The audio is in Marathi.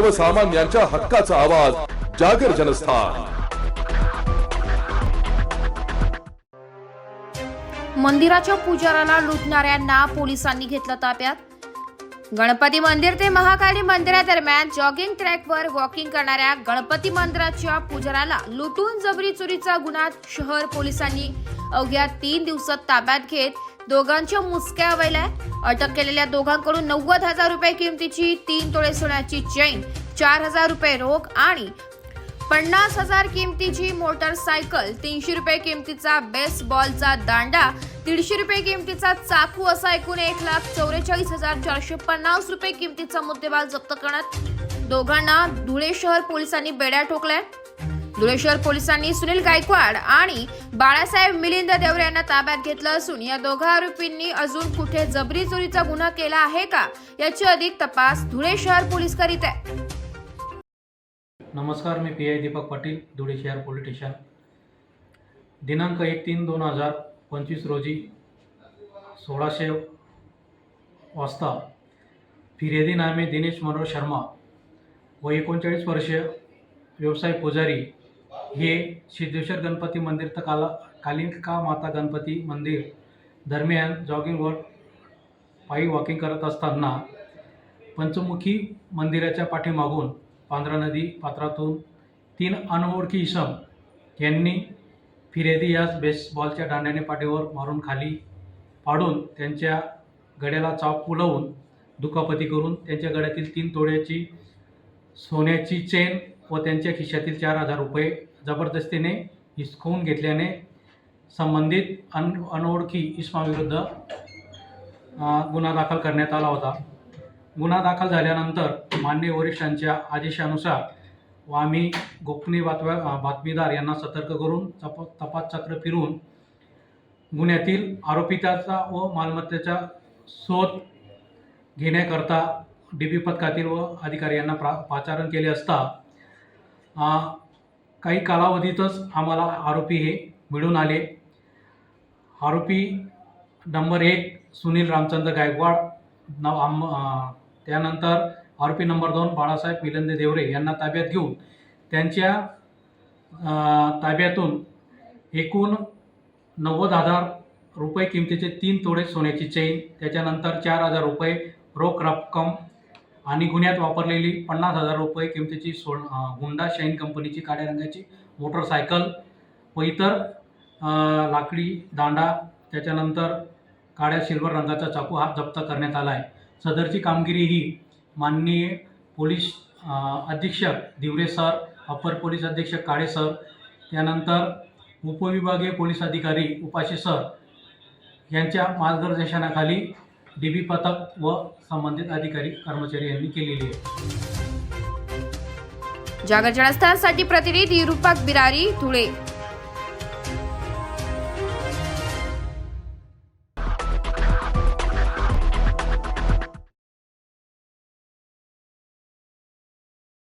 सर्वसामान्यांच्या हक्काचा आवाज जागर जनस्थान. मंदिराच्या पुजाराला लुटणाऱ्यांना पोलिसांनी घेतलं ताब्यात. गणपती मंदिर ते महाकाली मंदिरादरम्यान जॉगिंग ट्रॅकवर वॉकिंग करणाऱ्या गणपती मंदिराच्या पुजाराला लुटून जबरी चोरीचा गुन्हा शहर पोलिसांनी अवघ्या तीन दिवसात ताब्यात घेत दोघांच्या मुसक्या वळल्या अटक केलेल्या दोघांकडून नव्वद हजार रुपये किमतीची तीन तोळे सोन्याची चैन चार हजार रुपये रोख आणि पन्नास हजार किमतीची मोटरसायकल तीनशे रुपये किमतीचा बेस बॉलचा दांडा दीडशे रुपये किमतीचा चाकू असा एकूण एक लाख चौवेचाळीस हजार चारशे पन्नास रुपये किमतीचा मुद्देमाल जप्त करण्यात दोघांना धुळे शहर पोलिसांनी बेड्या ठोकल्या. धुळे शहर पोलिसांनी सुनील गायकवाड आणि बाळासाहेब मिलिंद देवरे यांना ताब्यात घेतलं असून या दोघा आरोपींनी अजून कुठे जबरी चोरीचा गुन्हा केला आहे का याची अधिक तपास धुळे शहर पोलीस करीत आहे नमस्कार मी पी आय दीपक पाटील धुळे शहर पोलीस स्टेशन. दिनांक एक तीन दोन हजार पंचवीस रोजी सोळाशे वाजता फिर्यादी नामे दिनेश मनोहर शर्मा व एकोणचाळीस वर्षीय व्यवसाय पुजारी हे सिद्धेश्वर गणपती मंदिर तर काला कालिका माता गणपती मंदिर दरम्यान जॉगिंगवर पायी वॉकिंग करत असताना पंचमुखी मंदिराच्या पाठीमागून पांढरा नदी पात्रातून तीन अनोळखी इसम यांनी फिर्यादी यास बेसबॉलच्या दांड्याने पाठीवर मारून खाली पाडून त्यांच्या गड्याला चाप फुलवून दुखापती करून त्यांच्या गड्यातील तीन तोड्याची सोन्याची चेन व त्यांच्या खिशातील चार हजार रुपये जबरदस्तीने हिसकवून घेतल्याने संबंधित अन अनोळखी इस्माविरुद्ध गुन्हा दाखल करण्यात आला होता. गुन्हा दाखल झाल्यानंतर मान्य वरिष्ठांच्या आदेशानुसार व आम्ही गोपनीय बातम्या बातमीदार यांना सतर्क करून तप तपास चक्र फिरून गुन्ह्यातील आरोपिताचा व मालमत्तेचा शोध घेण्याकरता डी पी पथकातील व अधिकारी यांना प्रा पाचारण केले असता काही कालावधीतच आम्हाला आरोपी हे मिळून आले. आरोपी नंबर एक सुनील रामचंद्र गायकवाड नाव आम त्यानंतर आरोपी नंबर दोन बाळासाहेब मिलंदे देवरे यांना ताब्यात घेऊन त्यांच्या ताब्यातून एकूण नव्वद हजार रुपये किमतीचे तीन तोडे सोन्याची चेन त्याच्यानंतर चार हजार रुपये रोख रक्कम आणि गुन्ह्यात वापरलेली पन्नास हजार रुपये किमतीची सो अ, हुंडा शाईन कंपनीची काळ्या रंगाची मोटरसायकल व इतर लाकडी दांडा त्याच्यानंतर काळ्या सिल्वर रंगाचा चाकू हा जप्त करण्यात आला आहे. सदरची कामगिरी ही माननीय पोलीस अधीक्षक दिवरे सर अपर पोलीस अधीक्षक काळे सर त्यानंतर उपविभागीय पोलीस अधिकारी उपाशी सर यांच्या मार्गदर्शनाखाली डी बी पथक व संबंधित अधिकारी कर्मचारी यांनी केलेली आहे. जागर जनस्थानसाठी प्रतिनिधी रूपक बिरारी धुळे.